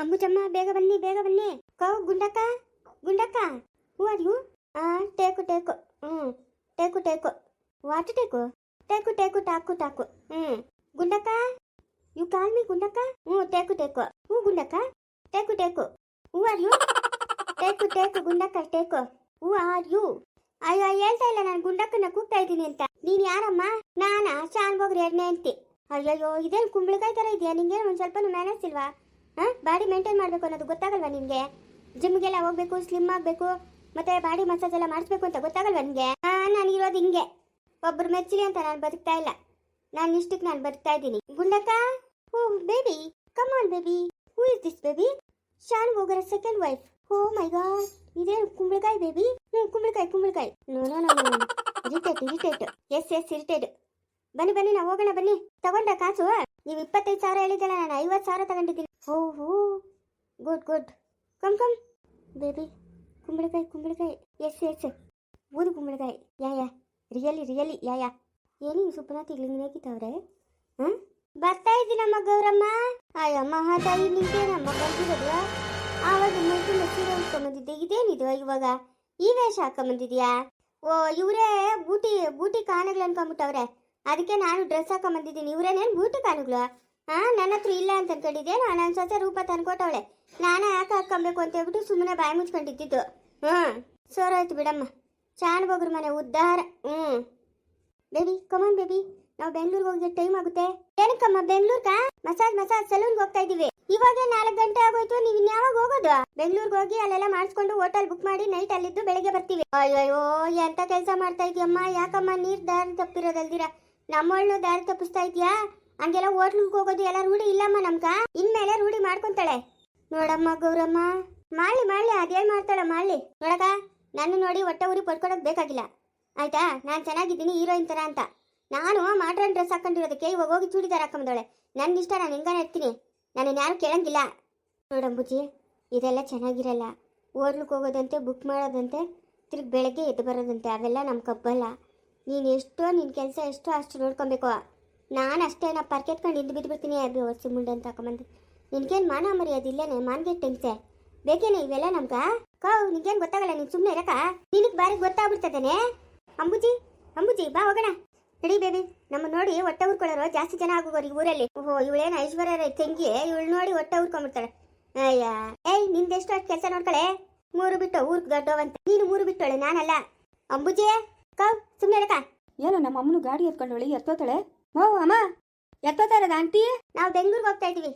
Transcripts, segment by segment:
ಅಂಬುಜಮ್ಮ ಬೇಗ ಬನ್ನಿ ಬೇಗ ಬನ್ನಿ. Cow, Gundakka Gundakka. Who are you take take. ಹ್ಞೂ take take. What take? Take take, talk talk. ಹ್ಞೂ Gundakka? You call me Gundakka? ಹ್ಞೂ take take. Who Gundakka? Take take. Who are take take, Gundakka, take. Who are you ಅಯ್ಯೋ, ಹೇಳ್ತಾ ಇಲ್ಲ, ನಾನು ಗುಂಡಕ್ಕನ ಕೂಗ್ತಾ ಇದ್ದೀನಿ ಅಂತ. ನೀನ್ ಯಾರಮ್ಮ? ನಾನಾ? ಶಾನ್ ಬೋಗ್ರಿ ಎರಡನೇ ಅಂತಿ ಅಯ್ಯಯ್ಯೋ, ಇದೇನು ಕುಂಬಳಕಾಯಿ ಥರ ಇದೆಯಾ? ನಿಮಗೆ ಒಂದು ಸ್ವಲ್ಪ ಮ್ಯಾನೇಜ್ ಇಲ್ವಾ? ಬಾಡಿ ಮೇಂಟೈನ್ ಮಾಡಬೇಕು ಅನ್ನೋದು ಗೊತ್ತಾಗಲ್ವಾ ನಿನಗೆ? ಜಿಮ್ಗೆಲ್ಲ ಹೋಗ್ಬೇಕು ಸ್ಲಿಮ್ ಆಗಬೇಕು, ಮತ್ತೆ ಬಾಡಿ ಮಸಾಜ್ ಎಲ್ಲ ಮಾಡಿಸ್ಬೇಕು ಅಂತ ಗೊತ್ತಾಗಲ್ವಾ ನಿಮಗೆ ನಾನು ಇರೋದು ಹಿಂಗೆ. ಒಬ್ರು ಮೆಚ್ಚಲಿ ಅಂತ ನಾನು ಬದುಕ್ತಾ ಇಲ್ಲ. ನಾನು ಇಷ್ಟಕ್ಕೆ ನಾನು ಬದುಕ್ತಾ ಇದ್ದೀನಿ. Gundakka? Oh baby come on baby who is this baby Shaan ಹೋಗರ second wife oh my god ಇದೇನು ಕುಂಬಳಕಾಯಿ ಬೇಬಿ ಹ್ಞೂ ಕುಂಬಳಕಾಯಿ ಕುಂಬಳಕಾಯಿ. No no no irritate irritate yes yes irritate ಬನ್ನಿ ಬನ್ನಿ, ನಾವು ಹೋಗೋಣ, ಬನ್ನಿ. ತಗೊಂಡ ಕಾಸು? ನೀವು ಇಪ್ಪತ್ತೈದು ಸಾವಿರ ಹೇಳಿದ್ದಲ್ಲ, ನಾನು ಐವತ್ತು ಸಾವಿರ ತಗೊಂಡಿದ್ದೀನಿ. ಓಹೋ good good come come baby ಕುಂಬಳಕಾಯಿ ಕುಂಬಳಕಾಯಿ. ಎಸ್ ಎಸ್ ಊದು ಕುಂಬಳಕಾಯಿ. Yeah yeah. Really really yeah yeah. ಏನು ಸುಪ್ಪನಾಥ್ ಇಗ್ಲಿಂಗ್ನೇಕಿತ್ತವ್ರೆ ಹಾಂ ಬರ್ತಾ ಇದ್ದೀನಮ್ಮ ಗೌರಮ್ಮ. ಅಯ್ಯ ಮಹಾತಾಯಿ ನಿಂತೇನಮ್ಮ ಬಂದಿರೋದು. ಆವಾಗ ಮೈಕುಂಡ ಸೀರೆ ಉಟ್ಕೊಂಬಂದಿದ್ದೆ. ಇದೇನಿದು ಇವಾಗ? ಈ ವೇಷ ಹಾಕೊಂಬಂದಿದ್ಯಾ ಓ, ಇವರೇ ಬೂಟಿ ಬೂಟಿ ಕಾನುಗಳು ಅನ್ಕೊಂಬಿಟ್ಟವ್ರೆ. ಅದಕ್ಕೆ ನಾನು ಡ್ರೆಸ್ ಹಾಕೊಂಬಂದಿದ್ದೀನಿ ಇವರೇನೇನು ಬೂಟು ಕಾನುಗಳು? ಹಾ ನನ್ನ ಹತ್ರ ಇಲ್ಲ ಅಂತ ಅನ್ಕೊಂಡಿದ್ದೆ ನಾನು ಸ್ವಚ್ಛ ರೂಪ ತಂದ್ಕೊಟ್ಟವಳೆ ನಾನು ಯಾಕೆ ಹಾಕೊಬೇಕು ಅಂತ ಹೇಳ್ಬಿಟ್ಟು ಸುಮ್ಮನೆ ಬಾಯಿ ಮುಚ್ಕೊಂಡಿದ್ದಿದ್ದು ಹ್ಞೂ ಸೋರಾಯ್ತು ಬಿಡಮ್ಮ. ಚಾಣ್ ಮನೆ ಉದ್ದಾರ. ಹ್ಞೂ ಬೇಬಿ ಕಮನ್ ಬೇಬಿ ನಾವು ಬೆಂಗಳೂರಿಗೆ ಹೋಗಿ ಟೈಮ್ ಆಗುತ್ತೆ? ಏನಕ್ಕಮ್ಮ, ಬೆಂಗ್ಳೂರ್ಗ? ಮಸಾಜ್ ಮಸಾಜ್ ಸಲೂನ್ಗೆ ಹೋಗ್ತಾ ಇದ್ದೀವಿ. ಇವಾಗ ನಾಲ್ಕು ಗಂಟೆ ಆಗೋಯ್ತು, ನೀವು ಇನ್ಯಾವಾಗ ಹೋಗೋದು? ಬೆಂಗಳೂರಿಗೆ ಹೋಗಿ ಅಲ್ಲೆಲ್ಲ ಮಾಡಿಸ್ಕೊಂಡು ಹೋಟೆಲ್ ಬುಕ್ ಮಾಡಿ ನೈಟ್ ಅಲ್ಲಿದ್ದು ಬೆಳಿಗ್ಗೆ ಬರ್ತೀವಿ. ಅಯ್ಯೋ ಎಂತ ಕೆಲಸ ಮಾಡ್ತಾ ಇದೀಯಮ್ಮ? ಯಾಕಮ್ಮ ನೀರ್ ದಾರಿ ತಪ್ಪಿರೋದಲ್ದಿರ? ನಮ್ಮಳ್ಳು ದಾರಿ ತಪ್ಪಿಸ್ತಾ ಇದ್ಯಾ? ಹಂಗೆಲ್ಲ ಹೋಟ್ಲಿಗೆ ಹೋಗೋದು ಎಲ್ಲ ರೂಢಿ ಇಲ್ಲಮ್ಮ ನಮ್ಗ. ಇನ್ಮೇಲೆ ರೂಢಿ ಮಾಡ್ಕೊಂತಾಳೆ. ನೋಡಮ್ಮ ಗೌರಮ್ಮ. ಮಾಡ್ಲಿ ಮಾಡ್ಲಿ ಅದೇನ್ ಮಾಡ್ತಾಳ ಮಾಡ್ಲಿ ನೋಡಕ ನನ್ನ ನೋಡಿ ಹೊಟ್ಟೆ ಊರಿ ಪಡ್ಕೊಳಕ್ ಬೇಕಾಗಿಲ್ಲ. ಆಯ್ತಾ? ನಾನು ಚೆನ್ನಾಗಿದ್ದೀನಿ ಹೀರೋಯಿನ್ ತರ ಅಂತ. ನಾನು ಮಾಡ್ರನ್ ಡ್ರೆಸ್ ಹಾಕೊಂಡಿರೋದಕ್ಕೆ ಇವಾಗ ಹೋಗಿ ಚೂಡಿದಾರ ಹಾಕೊಂಬಂದವಳೆ. ನನ್ನ ಇಷ್ಟ ನಾನು ಹೆಂಗಾನ ಇರ್ತೀನಿ. ನಾನು ಯಾರು ಕೇಳಂಗಿಲ್ಲ. ನೋಡಂಬುಜಿ, ಇದೆಲ್ಲ ಚೆನ್ನಾಗಿರಲ್ಲ. ಹೋಟ್ಲಿಗೆ ಹೋಗೋದಂತೆ ಬುಕ್ ಮಾಡೋದಂತೆ, ತಿರ್ಗಿ ಬೆಳಗ್ಗೆ ಎದ್ದು ಬರೋದಂತೆ, ಅವೆಲ್ಲ ನಮ್ಮ ಕಬ್ಬಲ್ಲ. ನೀನು ಎಷ್ಟೋ ನಿನ್ನ ಕೆಲಸ ಎಷ್ಟೋ ಅಷ್ಟು ನೋಡ್ಕೊಬೇಕು. ನಾನು ಅಷ್ಟೇ, ನಾ ಪರ್ಕೆತ್ಕೊಂಡು ಹಿಂದೆ ಬಿದ್ದುಬಿಡ್ತೀನಿ ಅದು ಹೊಸಿ ಮುಂಡೆ ಅಂತ ಹಾಕೊಂಬಂದು. ನಿನ್ಗೇನು ಮಾನ ಮರ್ಯಾದಿಲ್ಲೇನೆ ಮಾನ್ಗೆ ಟೆನ್ಸೆ ಬೇಕೇನೆ ಇವೆಲ್ಲ ನಮ್ಗೆ? ಕೌ ನಿನ್ಗೇನು ಗೊತ್ತಾಗಲ್ಲ, ನೀನು ಸುಮ್ಮನೆ ಇರಕ ನಿನಗೆ ಬಾರಿ ಗೊತ್ತಾಗ್ಬಿಡ್ತದೇನೆ? ಅಂಬುಜಿ ಅಂಬುಜಿ, ಬಾ ಹೋಗೋಣ. ನಡಿ ಬೇಬಿ, ನಮ್ಮ ನೋಡಿ ಹೊಟ್ಟೆ ಉರ್ಕೊಳ್ಳೋರು ಜಾಸ್ತಿ ಜನ ಆಗೋರು ಈ ಊರಲ್ಲಿ. ಓಹೋ, ಇವಳೇನು ಐಶ್ವರ್ಯ ತಂಗಿ, ಇವಳು ನೋಡಿ ಹೊಟ್ಟೆ ಉರ್ಕೊಂಡ್ಬಿಡ್ತಾಳೆ. ಅಯ್ಯ, ಏಯ್, ನಿಂದೆಷ್ಟು ಅಷ್ಟು ಕೆಲಸ ನೋಡ್ಕಳೆ. ಮೂರು ಬಿಟ್ಟು ಊರ್ಗ್ ದೊಡ್ಡವಂತ. ನೀನು ಮೂರು ಬಿಟ್ಟೋಳೆ, ನಾನಲ್ಲ. ಅಂಬುಜಿ ಕೌ ಸುಮ್ಮನೆ ಇರಕ ಏನು ನಮ್ಮ ಅಮ್ಮನು ಗಾಡಿ ಎತ್ಕೊಂಡವಳಿ ಎತ್ತೋತಾಳೆ? ಓ ಅಮ್ಮ ಎತ್ತೋತಾ ಇರೋದ ಆಂಟಿ? ನಾವು ಬೆಂಗಳೂರಿಗೆ ಹೋಗ್ತಾ ಇದೀವಿ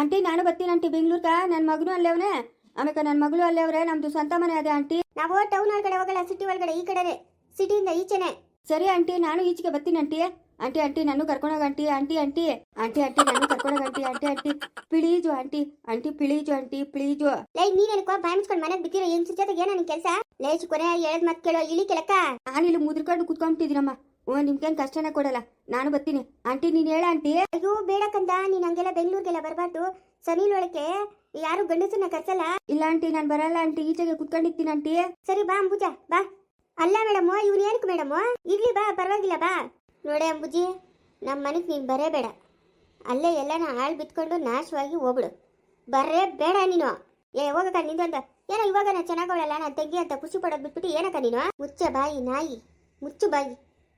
ಆಂಟಿ ನಾನು ಬರ್ತೀನಿ ಆಂಟಿ ಬೆಂಗ್ಳೂರ್ಗ. ನನ್ನ ಮಗನು ಅಲ್ಲೇ ಅವನೇ. ಆಮೇಲೆ ನನ್ನ ಮಗಳು ಅಲ್ಲೇ ಅವ್ರೆ ನಮ್ದು ಸ್ವಂತ ಮನೆ ಅದೇ ಆಂಟಿ. ನಾವು ಟೌನ್ ಒಳಗಡೆ ಹೋಗಲ್ಲ ಸಿಟಿ ಒಳಗಡೆ ಈ ಕಡೆನೆ. ಸಿಟಿಯಿಂದ ಈಚೆನೆ. ಸರಿ ಆಂಟಿ ನಾನು ಈಚೆಗೆ ಬರ್ತೀನಿ ಆಂಟಿ. ಆಂಟಿ ಆಂಟಿ ನಾನು ಕರ್ಕೊಂಡೋಗ aunty aunty aunty. Aunty aunty ನಾನು ಕರ್ಕೊಂಡೋಗ aunty aunty aunty. Please aunty aunty please aunty please. ಲೈ ನೀನೇನಕ್ಕೋ ಬಾಯ್ ಮುಚ್ಕೊಂಡು ಮನೆಗೆ ಬಿದ್ದಿರೋ ಏನ್ ಸುಜಾತ ಏನ ನಿನ್ ಕೆಲಸ? ಲೈ ಕೊನೆ ಹೇಳದ್ ಮತ್ ಕೇಳೋ ಇಳಿ ಕೆಳಕ ನಾನು ಇಲ್ಲಿ ಮುದ್ರಕೊಂಡು ಕುತ್ಕೊಂಡ್ಬಿಟ್ಟಿದ್ದೀನಮ್ಮ ಓ ನಿಮ್ಗೇನು ಕಷ್ಟನ ಕೊಡಲ್ಲ. ನಾನು ಬರ್ತೀನಿ. ಆಂಟಿ ನೀನು ಹೇಳ ಆಂಟಿ. ಅಯ್ಯೋ ಬೇಡ ಕಂದ. ನೀನ್ ಹಂಗೆಲ್ಲ ಬೆಂಗಳೂರಿಗೆಲ್ಲ ಬರಬಾರ್ದು. ಸನಿಲ್ ಒಳಕ್ಕೆ ಯಾರು ಗಂಡಸನ್ನ ಕರ್ಸಲ್ಲ? ಇಲ್ಲ ಆಂಟಿ ನಾನು ಬರಲ್ಲ ಆಂಟಿ. ಈಚೆಗೆ ಕುತ್ಕೊಂಡಿರ್ತೀನಿ ಆಂಟಿ. ಸರಿ ಬಾ ಅಂಬುಜ ಬಾ. ಅಲ್ಲ ಮೇಡಮ್ ಇವ್ನು ಏನಕ್ಕೆ ಮೇಡಮ್? ಇರ್ಲಿ ಬಾ ಪರವಾಗಿಲ್ಲ ಬಾ. ನೋಡೆ ಅಂಬುಜಿ ನಮ್ಮ ಮನೆಗೆ ನೀನು ಬರೇ ಬೇಡ. ಅಲ್ಲೇ ಎಲ್ಲನ ಹಾಳು ಬಿತ್ಕೊಂಡು ನಾಶವಾಗಿ ಹೋಗ್ಬಿಡು. ಬರೇ ಬೇಡ ನೀನು. ಏ ಹೋಗಕ್ಕ ನಿಂದೊಂದು ಏನೋ ಇವಾಗ ನಾನು ಚೆನ್ನಾಗವಳಲ್ಲ ನಾನು ತಂಗಿ ಅಂತ ಖುಷಿ ಪಡೋದು ಬಿಟ್ಬಿಟ್ಟು ಏನಕ್ಕ ನೀನು? ಮುಚ್ಚ ಬಾಯಿ ನಾಯಿ. ಮುಚ್ಚು ಬಾಯಿ.